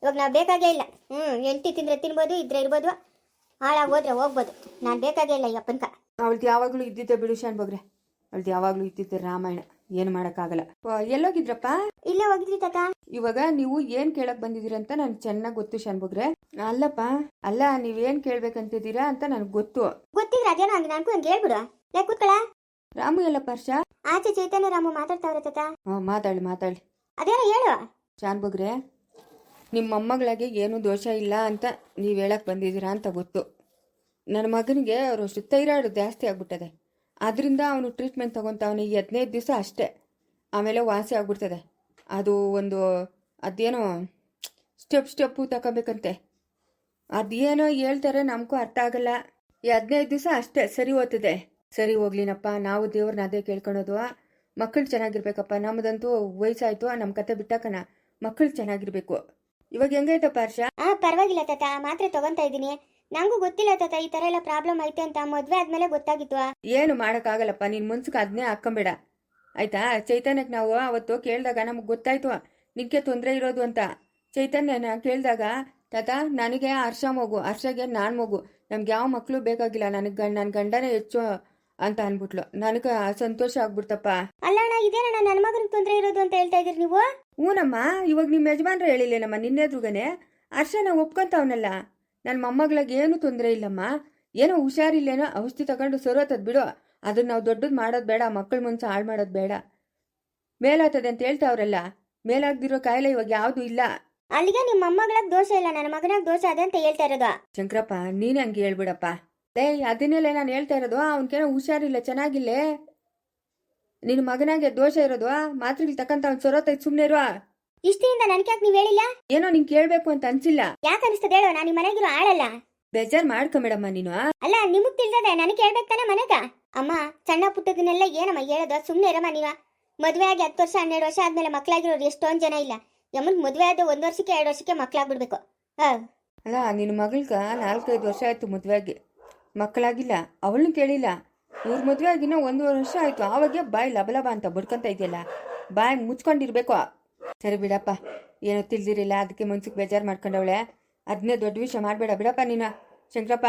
ಇವಾಗ ನಾವು ಬೇಕಾಗೇ ಇಲ್ಲ. ಹ್ಮ್ ಎಂಟಿ ತಿಂದ್ರೆ ತಿನ್ಬೋದು ಇದ್ರೆ ಇರ್ಬೋದು ಹಾಳಾಗಿ ಹೋದ್ರೆ ಹೋಗ್ಬೋದು. ನಾನು ಬೇಕಾಗೇ ಇಲ್ಲ ಈ ಅಪ್ಪನ್ಕ. ಅವಳ್ದು ಯಾವಾಗಲೂ ಇದ್ದಿದ್ದೆ ಬಿಡು ಶಾನ್ ಬಗ್ರೆ ಅವಳ್ದು ಯಾವಾಗಲೂ ಇದ್ದಿದ್ದೆ ರಾಮಾಯಣ. ಏನು ಮಾಡೋಕ್ಕಾಗಲ್ಲ. ಎಲ್ಲೋಗಿದ್ರಪ್ಪ? ಇಲ್ಲೇ ಹೋಗಿದ್ರಿ ತಾತ. ಇವಾಗ ನೀವು ಏನು ಕೇಳಕ್ ಬಂದಿದ್ದೀರಂತ ನನ್ಗೆ ಚೆನ್ನಾಗಿ ಗೊತ್ತು ಶಾನ್ಭುಗ್ರೆ ಅಲ್ಲಪ್ಪ ಅಲ್ಲ ನೀವೇನ್ ಕೇಳ್ಬೇಕಂತಿದ್ದೀರಾ ಅಂತ ನನಗೆ ಗೊತ್ತು. ಗೊತ್ತಿದ್ರೆ ಅದೇನೋ ಹಂಗೆ ನನಗೂ ಹಂಗೆ ಹೇಳ್ಬಿಡು. ಲೇ ಕೂತ್ಕೊಳ. ರಾಮು ಎಲ್ಲ ಹರ್ಷ? ಆಚೆ ಚೈತನ್ಯ ರಾಮು ಮಾತಾಡ್ತಾವ್ರೆ ತಾತ. ಹಾಂ ಮಾತಾಡಿ ಮಾತಾಡಿ ಅದೇನೋ ಹೇಳು. ಶಾನ್ಬುಗ್ರೆ ನಿಮ್ಮ ಮೊಮ್ಮಗಳಿಗೆ ಏನೂ ದೋಷ ಇಲ್ಲ ಅಂತ ನೀವು ಹೇಳಕ್ ಬಂದಿದ್ದೀರಾ ಅಂತ ಗೊತ್ತು. ನನ್ನ ಮಗನಿಗೆ ಅವರು ತೈರಾಯ್ಡು ಜಾಸ್ತಿ ಆಗ್ಬಿಟ್ಟದೆ. ಅದರಿಂದ ಅವನು ಟ್ರೀಟ್ಮೆಂಟ್ ತಗೊತಾವನೆ ಈ ಹದಿನೈದು ದಿವಸ ಅಷ್ಟೇ. ಆಮೇಲೆ ವಾಸಿ ಆಗ್ಬಿಡ್ತದೆ. ಅದು ಒಂದು ಅದೇನೋ ಸ್ಟೆಪ್ ಸ್ಟೆಪ್ಪು ತಗೋಬೇಕಂತೆ ಅದೇನೋ ಹೇಳ್ತಾರೆ ನಮಗೂ ಅರ್ಥ ಆಗಲ್ಲ. ಈ ಹದಿನೈದು ದಿವಸ ಅಷ್ಟೇ, ಸರಿ ಹೋಗ್ತದೆ. ಸರಿ ಹೋಗ್ಲಿನಪ್ಪ, ನಾವು ದೇವ್ರನ್ನ ಅದೇ ಕೇಳ್ಕೊಳೋದು. ಮಕ್ಕಳು ಚೆನ್ನಾಗಿರ್ಬೇಕಪ್ಪ ನಮ್ಮದಂತೂ ವಯಸ್ಸಾಯ್ತು ನಮ್ಮ ಕತೆ ಬಿಟ್ಟಾಕನ ಮಕ್ಕಳು ಚೆನ್ನಾಗಿರ್ಬೇಕು. ಇವಾಗ ಹೆಂಗೈತಪ್ಪ ಹರ್ಷ? ಆ, ಪರವಾಗಿಲ್ಲ ತಾತ, ಮಾತ್ರೆ ತಗೊಂತಾ ಇದ್ದೀನಿ. ನಂಗೂ ಗೊತ್ತಿಲ್ಲ ತಾತ ಈ ತರ ಎಲ್ಲ ಪ್ರಾಬ್ಲಮ್ ಐತೆ ಅಂತ. ಮದ್ವೆ ಆದ್ಮೇಲೆ ಗೊತ್ತಾಗಿತ್ತು. ಏನು ಮಾಡೋಕ್ಕಾಗಲ್ಲಪ್ಪ ನಿನ್ನ ಮನ್ಸಿಗೆ ಅದನ್ನೇ ಹಾಕ್ಕೊಂಬೇಡ. ಆಯ್ತಾ? ಚೈತನ್ಯಕ್ಕೆ ನಾವು ಅವತ್ತು ಕೇಳಿದಾಗ ನಮಗೆ ಗೊತ್ತಾಯ್ತು. ನಿನಗೆ ತೊಂದರೆ ಇರೋದು ಅಂತ. ಚೈತನ್ಯನ ಕೇಳಿದಾಗ ತಾತ ನನಗೆ ಹರ್ಷ ಮಗು ಹರ್ಷಗೆ ನಾನು ಮಗು. ನಮ್ಗೆ ಯಾವ ಮಕ್ಕಳು ಬೇಕಾಗಿಲ್ಲ. ನನಗೆ ಗಂಡ ನನ್ನ ಗಂಡನೇ ಹೆಚ್ಚು ಅಂತ ಅನ್ಬಿಟ್ಲು. ನನಗೆ ಸಂತೋಷ ಆಗ್ಬಿಡ್ತಪ್ಪ. ಅಲ್ಲಣ್ಣ ಇದೇನಣ್ಣ ನನ್ನ ಮಗನಿಗೆ ತೊಂದರೆ ಇರೋದು ಅಂತ ಹೇಳ್ತಾ ಇದೀರಿ ನೀವು? ಹ್ಞೂನಮ್ಮ ಇವಾಗ ನಿಮ್ಮ ಯಜಮಾನ್ರು ಹೇಳಿಲ್ಲೇನಮ್ಮ ನಿನ್ನೆದ್ರುಗನೆ ಹರ್ಷನ ಒಪ್ಕೊಂತವನಲ್ಲ. ನನ್ನ ಮೊಮ್ಮಗಳಿಗೆ ಏನು ತೊಂದರೆ ಇಲ್ಲಮ್ಮ? ಏನೋ ಹುಷಾರಿಲ್ಲೇನೋ ಔಷಧಿ ತಗೊಂಡು ಸರೋತದ್ ಬಿಡು. ಅದನ್ನ ನಾವು ದೊಡ್ಡದು ಮಾಡೋದು ಬೇಡ ಮಕ್ಕಳ ಮುಂಚೆ ಹಾಳು ಮಾಡೋದು ಬೇಡ. ಮೇಲಾಗ್ತದೆ ಅಂತ ಹೇಳ್ತಾವ್ರಲ್ಲ ಮೇಲಾಗ್ದಿರೋ ಕಾಯಿಲೆ ಇವಾಗ ಯಾವುದು ಇಲ್ಲ. ಅಲ್ಲಿಗೆ ನಿಮ್ಮ ಮೊಮ್ಮಗಳಾಗ ದೋಷ ಇಲ್ಲ ನನ್ನ ಮಗನಾಗ ದೋಷ ಅದ ಅಂತ ಹೇಳ್ತಾ ಇರೋದು. ಶಂಕರಪ್ಪ ನೀನೇ ಹಂಗೆ ಹೇಳ್ಬಿಡಪ್ಪ. ಏಯ್ ಅದನ್ನೆಲ್ಲ ನಾನು ಹೇಳ್ತಾ ಇರೋದು ಅವನಿಗೇನೋ ಹುಷಾರಿಲ್ಲ ಚೆನ್ನಾಗಿಲ್ಲೇ? ನಿನ್ನ ಮಗನಾಗೆ ದೋಷ ಇರೋದು ಮಾತ್ರೆಗಳು ತಕ್ಕಂತ ಅವ್ನು ಸರೋತೈತೆ ಸುಮ್ಮನೆ ಇರುವ ಇಷ್ಟಿಂದ ನನ್ಗ್ಯಾಕೆ ನೀವ್ ಹೇಳಿಲ್ಲ? ಏನೋ ನಿಂಗೆ ಕೇಳ್ಬೇಕು ಅಂತ ಅನ್ಸಿಲ್ಲ. ಯಾಕೆ ಅನಿಸ್ತದೆ ಹೇಳೋ? ನಾನು ನಿಮ್ಮ ಮನೆಗಿರೋ ಆಳಲ್ಲ. ಬೇಜಾರ್ ಮಾಡ್ಕೊ ಮೇಡಮ್ಮ ನೀನು ಅಲ್ಲ ನಿಮಗ್ ತಿಳಿದದೆ ನನಗೆ ಹೇಳ್ಬೇಕು ತಾನೆ ಮನೆಗ? ಅಮ್ಮ ಸಣ್ಣ ಪುಟ್ಟದನ್ನೆಲ್ಲ ಏನಮ್ಮ ಹೇಳೋದು? ಸುಮ್ನೆ ಇರಮ್ಮ ನೀವ. ಮದ್ವೆ ಆಗಿ ಹತ್ತು ವರ್ಷ ಹನ್ನೆರಡು ವರ್ಷ ಆದ್ಮೇಲೆ ಮಕ್ಳಾಗಿರೋರು ಎಷ್ಟೊಂದ್ ಜನ ಇಲ್ಲ. ಯಮನ್ ಮದ್ವೆ ಆದ ಒಂದ್ ವರ್ಷಕ್ಕೆ ಎರಡು ವರ್ಷಕ್ಕೆ ಮಕ್ಕಳಾಗ್ಬಿಡ್ಬೇಕು ಹಾ. ಅಲ್ಲ ನಿನ್ನ ಮಗಳ್ಗ ನಾಲ್ಕೈದು ವರ್ಷ ಆಯ್ತು ಮದುವೆಯಾಗಿ ಮಕ್ಕಳಾಗಿಲ್ಲ ಅವಳನ್ನೂ ಕೇಳಿಲ್ಲ. ಇವ್ರ ಮದುವೆ ಆಗಿನ ಒಂದೂವರೆ ವರ್ಷ ಆಯ್ತು. ಆವಾಗೆ ಬಾಯಿ ಲಬಲಬ ಅಂತ ಬಡ್ಕೊಂತ ಇದೆಯಲ್ಲ. ಬಾಯಿ ಮುಚ್ಕೊಂಡಿರ್ಬೇಕು. ಸರಿ ಬಿಡಪ್ಪ. ಏನೋ ತಿಳಿದಿರಿಲ್ಲ ಅದಕ್ಕೆ ಮನ್ಸಿಗೆ ಬೇಜಾರು ಮಾಡ್ಕೊಂಡವಳೆ. ಅದನ್ನೇ ದೊಡ್ಡ ವಿಷಯ ಮಾಡಬೇಡ ಬಿಡಪ್ಪ ನೀನು. ಶಂಕರಪ್ಪ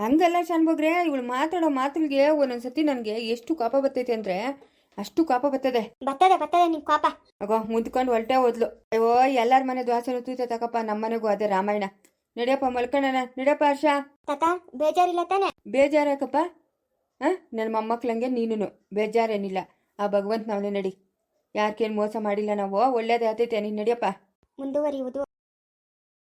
ಹಂಗಲ್ಲ ಶಾನ್ಭೋಗ್ರೆ. ಇವಳು ಮಾತಾಡೋ ಮಾತುಗಳಿಗೆ ಒಂದೊಂದ್ಸತಿ ನನಗೆ ಎಷ್ಟು ಕೋಪ ಬರ್ತೈತೆ ಅಂದರೆ ಅಷ್ಟು ಕೋಪ ಬರ್ತದೆ. ಬರ್ತದೆ ಬರ್ತದೆ ನಿಮ್ ಕಾಪ. ಅಗೋ ಮುಂದ್ಕೊಂಡು ಹೊಲ್ಟೆ ಹೋದ್ಲು. ಅಯ್ಯೋ ಎಲ್ಲರ ಮನೆ ದ್ವಾಸನು ತೂತ ತಕಪ್ಪ ನಮ್ಮನೆಗೂ ಅದೇ ರಾಮಾಯಣ. ನಡಿಯಪ್ಪ ಮಲ್ಕಣನ ನಡಿಯಪ್ಪ ಹರ್ಷ. ತಾತ ಬೇಜಾರಿಲ್ಲ ತಾನೆ? ಬೇಜಾರಾಕಪ್ಪ? ಹಾಂ? ನನ್ನ ಮೊಮ್ಮಕ್ಳಂಗೆ ನೀನು ಬೇಜಾರೇನಿಲ್ಲ. ಆ ಭಗವಂತ ನಾವೇ ನಡಿ. ಯಾರ್ಕೇನು ಮೋಸ ಮಾಡಿಲ್ಲ ನಾವು. ಒಳ್ಳೇದೇ ಆತೈತೆ ನೀನು ನಡಿಯಪ್ಪ. ಮುಂದುವರಿಯುವುದು